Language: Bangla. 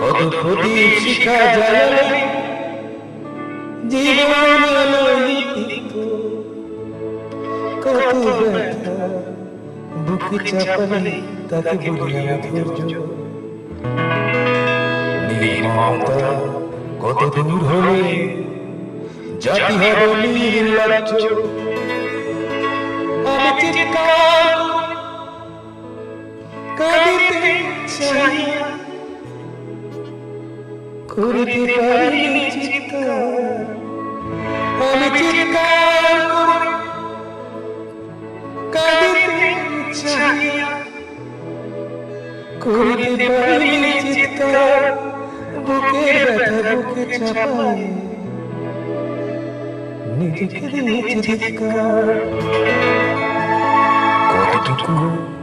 কত ক্ষতি শিখা জ্বালালে জীবন ললিত কত ব্যথা বুকে চাপালে তাকে বলি ধৈর্য। কত দূর হলে জাতি হবে নির্লজ্জ। চাই করিতে পারিনি চিৎকার। আমি চিৎকার করে। কাঁদিতে চাই করিতে পারিনি চিৎকার। বুকে ব্যথা বুকে চাপায়। নিজেকে দিয়েছি চিৎকার। কতটুকু